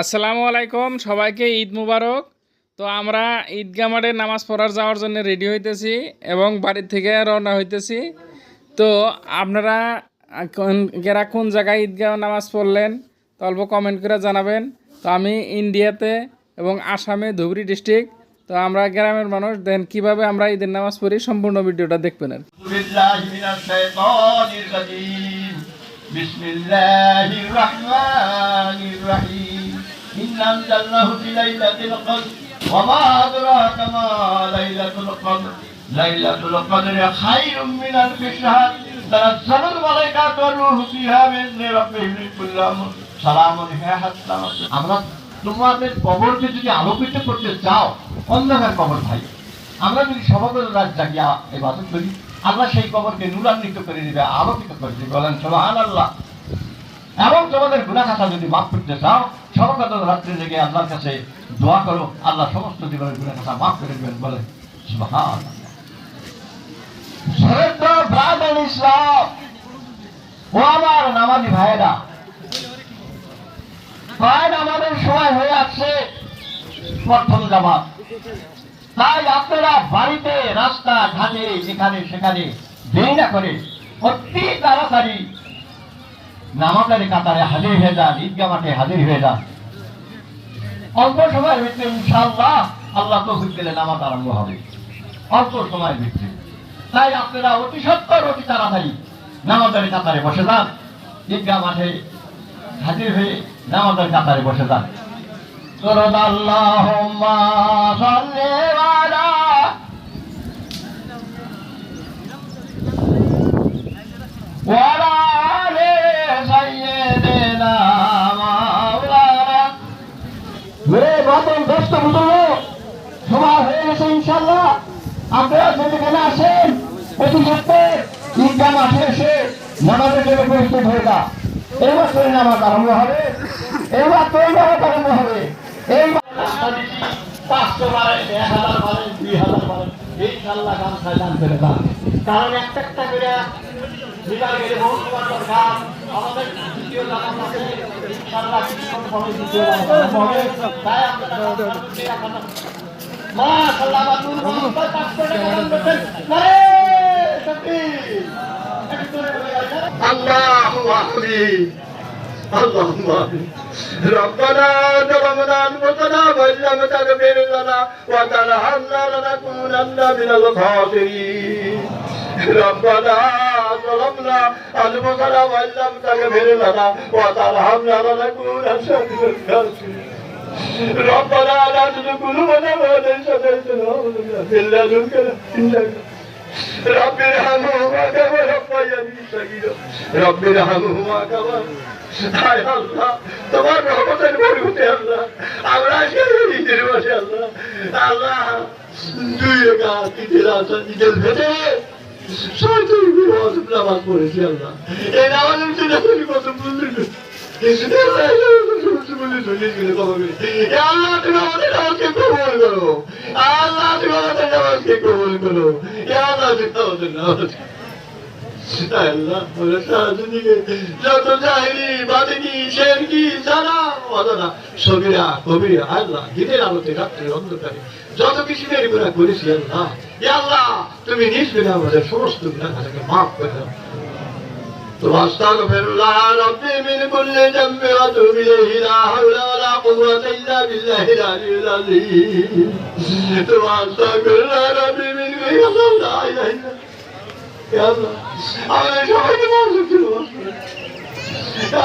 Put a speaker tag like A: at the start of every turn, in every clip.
A: আসসালামু আলাইকুম, সবাইকে ঈদ মুবারক। তো আমরা ঈদগা মাঠে নামাজ পড়ার যাওয়ার জন্য রেডি হইতেছি এবং বাড়ির থেকে রওনা হইতেছি। তো আপনারা কেরা কোন জায়গায় ঈদগা নামাজ পড়লেন, তো অল্প কমেন্ট করে জানাবেন। তো আমি ইন্ডিয়াতে এবং আসামে ধুবড়ি ডিস্ট্রিক্ট তো আমরা গ্রামের মানুষ, দেন কীভাবে আমরা ঈদের নামাজ পড়ি সম্পূর্ণ ভিডিওটা দেখবেন আর
B: বিসমিল্লাহির রহমানির أنزلناه في ليلة القدر وما أدراك ما ليلة القدر ليلة القدر خير من ألف شهر تنزل الملائكة والروح فيها بإذن ربهم من كل أمر سلام هي حتى مطلع আমরা তোমাদের কবরকে যদি আলোকিত করতে চাও অন্ধকার কবর ভাই আমরা যদি সমগ্র রাত জাগিয়া ইবাদত করি আল্লাহ সেই কবরকে নূরান্বিত করে দিবে আলোকিত করে দিবে বলেন সোহান আল্লাহ এবং তোমাদের গুণা খাতা যদি মাফ করতে চাও সমগ্র রাত্রে জেগে আল্লাহর কাছে দোয়া করো, আল্লাহ সমস্ত জীবনের গুণা খাতা মাফ করে দিবেন ইসলাম, ও আমার নামাজি ভাইয়েরা, প্রায় আমাদের সময় হয়ে আসছে প্রথম জামাত। তাই আপনারা বাড়িতে, রাস্তা ঘাটে যেখানে সেখানে দেরি না করে অতি তাড়াতাড়ি নামাজের কাতারে হাজির হয়ে যান ঈদগা মাঠে হাজির হয়ে যান। অল্প সময়ের ভিতরে ইনশাআল্লাহ আল্লাহ তো দিলে নামাজ আরম্ভ হবে। অল্প সময়ের ভিতরে। তাই আপনারা অতি সত্তর অতি তাড়াতাড়ি নামাজের কাতারে বসে যান। ঈদগা মাঠে হাজির হয়ে নামাজের কাতারে বসে যান। করদ আল্লাহুম্মা যেখানে আসেন। অতি সত্ত্বের ঈদগাহ মাঠে এসে নামাজের জন্য প্রস্তুত হয়ে যা এবার তোর নামাজ আরম্ভ হবে। এবার তোর নামাজ হবে। এই পাঁচশো এক হাজার দুই হাজার কারণ একটা একটা করে আমাদের দ্বিতীয় প্রস্তুতি রাখেন না। মাশাআল্লাহ বাতুল মোহাম্মদ পাঁচশো টাকা দান করছেন নারে তাকবীর একটু জোরে বলে যান।
C: اللهم احمي اللهم احمي ربنا ظلمنا انفسنا وان لم تغفر لنا وترحمنا لنكونن من الخاسرين ربنا ظلمنا انفسنا وان لم تغفر لنا وترحمنا لنكونن من الخاسرين ربنا لا تزغ قلوبنا بعد إذ هديتنا وهب لنا من لدنك إنك رب ارحمهما كما ربياني صغيرا رب ارحمهما كما হায় আল্লাহ তোমার রহমতের বরকতে আল্লাহ আমরা শহীদের বসে আল্লাহ আল্লাহ দুই একা তিনের আসা নিজের ভেতরে ছয়টি বিপদ নামাজ পড়েছি আল্লাহ এই নামাজের জন্য তুমি কত বললেন আল্লাহ, তুমি আমাদের নামাজকে কবল করো। আল্লাহ, তুমি আমাদের নামাজকে কবল করো। আল্লাহ, তুমি আমাদের নামাজ আল্লাহ আমরা সারাদিনে যত জাহিরি বাদিনী গুণা তুমি নিজ বিনা আমাদের সমস্ত গুণাকে মাফ করে দাও। واستغفر الله ربي من كل ذنب واتوب اليه لا حول ولا قوه الا بالله العلي العظيم واستغفر الله ربي من كل ذنب لا اله الا يا الله আমাদের সবাইকে মাফ করে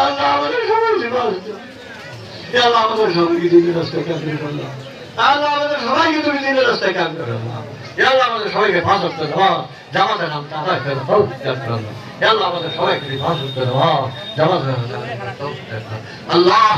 C: আল্লাহ আমাদের সবাইকে মাফ করে আল্লাহ আমাদের সবাইকে দিনের রাস্তায় কাজ করে আল্লাহ আল্লাহ আমাদের সবাইকে তুমি দিনের রাস্তায় কাজ করে আল্লাহ আল্লাহ